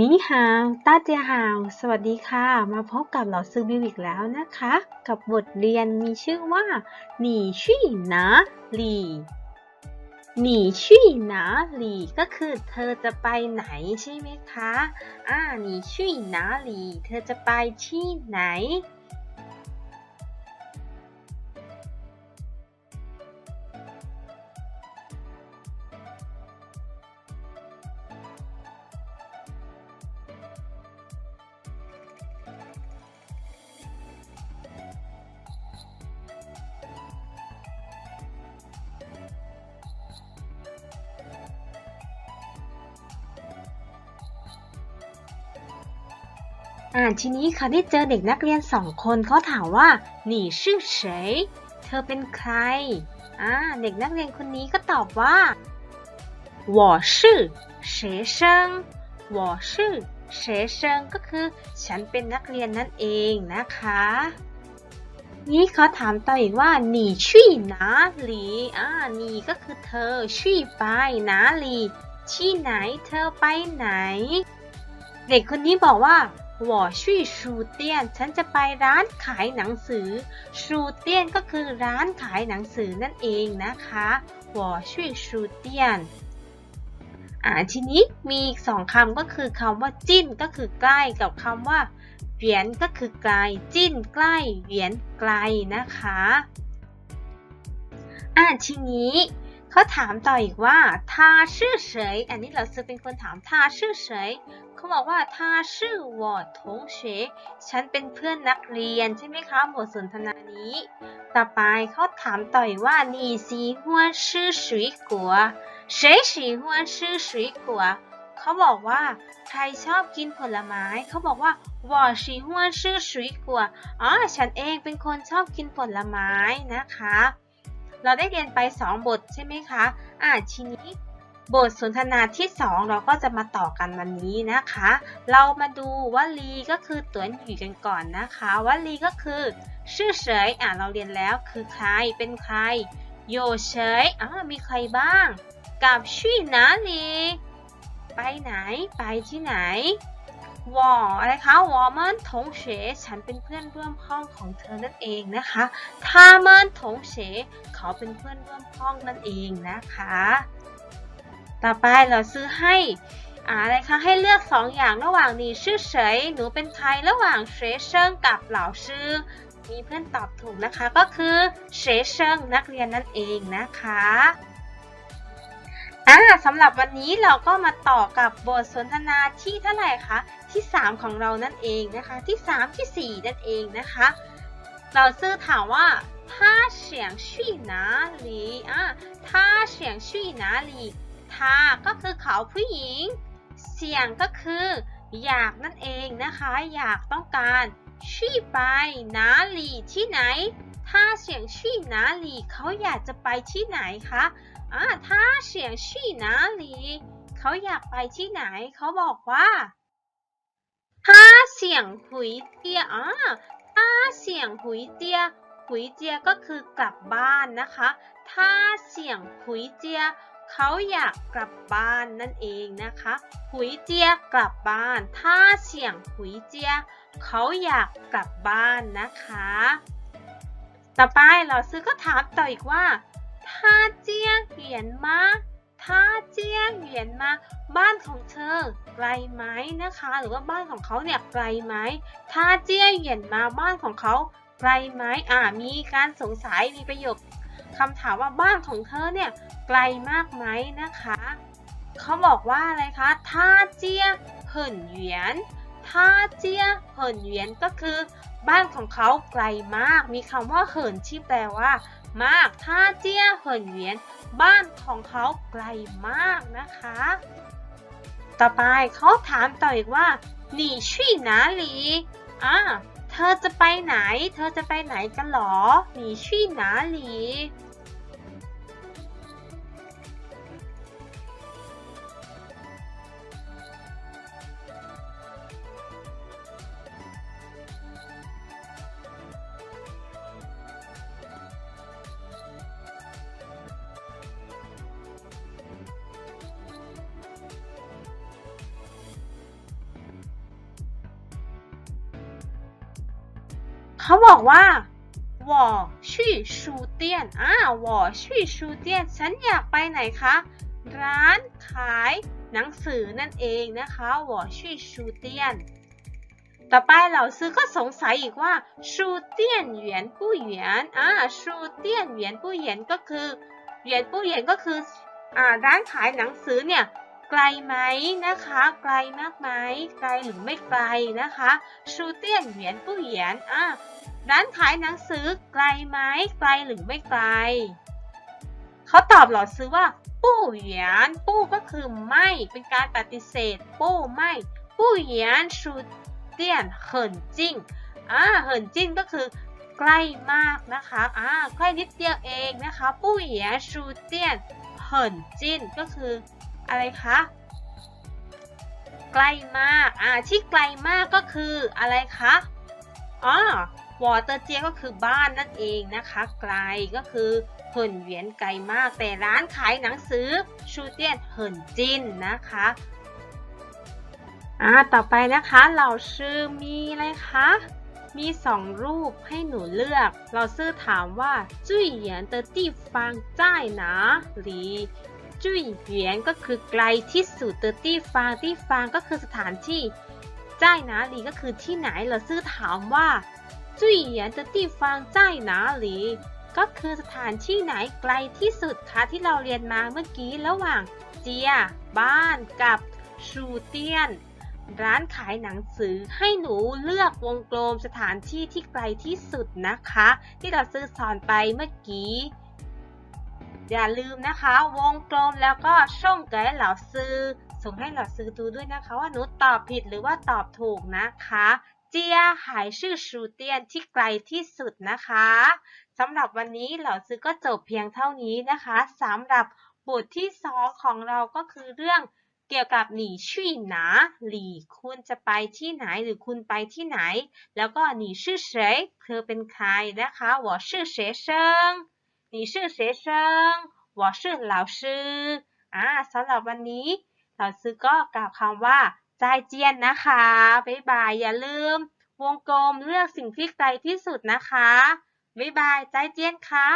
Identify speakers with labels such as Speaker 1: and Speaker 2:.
Speaker 1: นี่ฮาวต้าเจียฮาว สวัสดีค่ะ มาพบกับเหล่าซื้อบิวอีกแล้วนะคะ กับบทเรียนมีชื่อว่าหนีชี่นาหลีหนีชี่นาหลีก็คือเธอจะไปไหนใช่ไหมคะ อ่าหนีชี่นาหลี เธอจะไปที่ไหน อ่าทีนี้เขาได้เจอเด็กนักเรียนสองคนเขาถามว่าหนีชื่อเฉยเธอเป็นใคร อ่าเด็กนักเรียนคนนี้ก็ตอบว่า我是学生我是学生ก็คือฉันเป็นนักเรียนนั่นเองนะคะ นี่เขาถามต่ออีกว่าหนีชี่หนาหลีอ่าหนีก็คือเธอชี่ไปหนาหลีที่ไหนเธอไปไหน เด็กคนนี้บอกว่า วอชุยชูเตียน ฉันจะไปร้านขายหนังสือ ชูเตียนก็คือร้านขายหนังสือนั่นเองนะคะวอชุยชูเตียนอ่าทีนี้มีสองคำก็คือคำว่าจิ้นก็คือใกล้กับคำว่าเหวียนก็คือไกล จิ้นใกล้เหวียนไกลนะคะอ่าทีนี้เขาถามต่ออีกว่าทาชื่อเฉย อันนี้เราซื้อเป็นคนถามทาชื่อเฉย เขาบอกว่าท่าชื่อวอดทงเชฉันเป็นเพื่อนนักเรียนใช่ไหมคะบทสนทนานี้ ต่อไปเขาถามต่อยว่านี่สีหัวชื่อสุยกัวเฉยสีหัวชื่อสุยกัวเขาบอกว่า ใครชอบกินผลไม้ เขาบอกว่าวอชีหัวชื่อสุยกัวอ๋อฉันเองเป็นคนชอบกินผลไม้นะคะ เราได้เรียนไปสองบทใช่ไหมคะอ่าทีนี้ บทสนทนาที่ 2 เราก็จะมาต่อกันวันนี้นะคะ เรามาดูวลีก็คือตัวหยูกันก่อนนะคะวลีก็คือชื่อเฉยอ่าเราเรียนแล้วคือใครเป็นใครโยเฉยอ่ามีใครบ้าง กับชื่อนาลีไปไหน ไปที่ไหนวออะไรคะวอมันทงเฉฉันเป็นเพื่อนร่วมห้องของเธอนั่นเองนะคะทามันทงเฉเขาเป็นเพื่อนร่วมห้องนั่นเองนะคะ ต่อไปเราซื้อให้อะอะไรคะให้เลือกสองอย่างระหว่าง你是谁หนูเป็นใครระหว่าง学生กับเหล่าชื่อ มีเพื่อนตอบถูกนะคะก็คือ学生นักเรียนนั่นเองนะคะอ่าสำหรับวันนี้เราก็มาต่อกับบทสนทนาที่เท่าไหร่คะที่ 3 ของเรานั่นเองนะคะที่ 3 ที่ 4 นั่นเองนะคะ เราซื่อถามว่า他想去哪里อ่า他想去哪里 ทาก็คือเขาผู้หญิง เสียงก็คือ อยากนั่นเองนะคะ อยากต้องการชี่ไปนาลีที่ไหน ถ้าเสียงชี่นาลีเขาอยากจะไปที่ไหนคะอ่าถ้าเสียงชี่นาลีเขาอยากไปที่ไหน เขาบอกว่าถ้าเสียงหุยเตียอ่าถ้าเสียงหุยเตียหุยเจียก็คือกลับบ้านนะคะ ถ้าเสียงหุยเจีย ขาอยากกลับบ้านนั่นเองนะคะหุยเจียกลับบ้านถ้าเสียงหุยเจียเขาอยากกลับบ้านนะคะ ต่อไปเราซื้อก็ถามต่ออีกว่าท่าเจียเหวียนมาท่าเจียเหวียนมา บ้านของเธอไกลไหมนะคะ หรือว่าบ้านของเขาเนี่ยไกลไหมท่าเจียเหวียนมาบ้านของเขาไกลไหมอ่ามีการสงสัยมีประโยค คำถามว่าบ้านของเธอเนี่ยไกลมากไหมนะคะเขาบอกว่าอะไรคะท่าเจียเหินเหวียนท่าเจียเหินเหวียนก็คือ บ้านของเขาไกลมาก มีคำว่าเหินที่แปลว่า มากท่าเจียเหินเหวียน บ้านของเขาไกลมากนะคะ ต่อไปเขาถามต่ออีกว่าหนีชี่หนาลีอ่าเธอจะไปไหน เธอจะไปไหนกันหรอหนีชี่หนาลี เขาบอกว่าว่อชี่ชูเตียนอ่าว่อชี่ชูเตียน ฉันอยากไปไหนคะ ร้านขายหนังสือนั่นเองนะคะว่อชี่ชูเตียน ต่อไปเหล่าซื้อก็สงสัยอีกว่า ชูเตียนเหวียนผู้เหวียนอ่าชูเตียนเหวียนผู้เหวียนก็คือเหวียนผู้เหวียนก็คืออ่าร้านขายหนังสือเนี่ย ไกลไหมนะคะ ไกลมากไหมไกลหรือไม่ไกลนะคะชูเตี้ยนเหวียนผู้เหวียนอ่าร้านขายหนังสือไกลไหมไกลหรือไม่ไกลเขาตอบหลอดซื้อว่า ปู้เหวียน ปู้ก็คือไม่เป็นการปฏิเสธ ปู้ไม่ ปู้เหวียนชูเตี้ยนเหินจิ้งอ่าเหินจิ้งก็คือใกล้มากนะคะอ่าใกล้นิดเดียวเองนะคะ ปู้เหวียนชูเตี้ยนเหินจิ้นก็คือ อะไรคะ ใกล้มาก อ่า ที่ไกลมากก็คืออะไรคะอ๋อวอเตอร์เจียก็คือบ้านนั่นเองนะคะ ไกลก็คือเหินเหวียนไกลมาก แต่ร้านขายหนังสือชูเตียนเหินจินนะคะอ่าต่อไปนะคะ เราชื่อมีอะไรคะมีสองรูปให้หนูเลือก เราซื้อถามว่าจุ้ยเหยียนเตอร์ตี้ฟางจ้ายหนาหรือ จุยเหวียนก็คือไกลที่สุดเตอร์ตี้ฟางตี้ฟางก็คือสถานที่จ้ายนาหลีก็คือที่ไหนเราซื่อถามว่า จุ้ยเหวียนเตอร์ตี้ฟางจ้ายนาหลีก็คือสถานที่ไหนไกลที่สุดคะที่เราเรียนมาเมื่อกี้ระหว่างเจีย บ้านกับชูเตียน ร้านขายหนังสือให้หนูเลือกวงกลมสถานที่ที่ไกลที่สุดนะคะ ที่เราซื้อสอนไปเมื่อกี้ อย่าลืมนะคะ วงกลมแล้วก็ช่องเก๋เหล่าซื้อส่งให้เหล่าซื้อดูด้วยนะคะ ว่าหนูตอบผิดหรือว่าตอบถูกนะคะ เจียหายชื่อชูเตียนที่ไกลที่สุดนะคะสำหรับวันนี้เหล่าซื้อก็จบเพียงเท่านี้นะคะสำหรับบทที่สองของเราก็คือเรื่องเกี่ยวกับหนีชี่หนาหลีคุณจะไปที่ไหนหรือคุณไปที่ไหน แล้วก็หนีชื่อเฉยเธอเป็นใครนะคะ我是学生 你是学生我是老师อ่าสำหรับวันนี้เราซื้อก็กล่าวคำว่าใจเจียนนะคะ บ๊ายบาย อย่าลืม วงกลมเลือกสิ่งที่ไกลที่สุดนะคะ บ๊ายบาย ใจเจียนค่ะ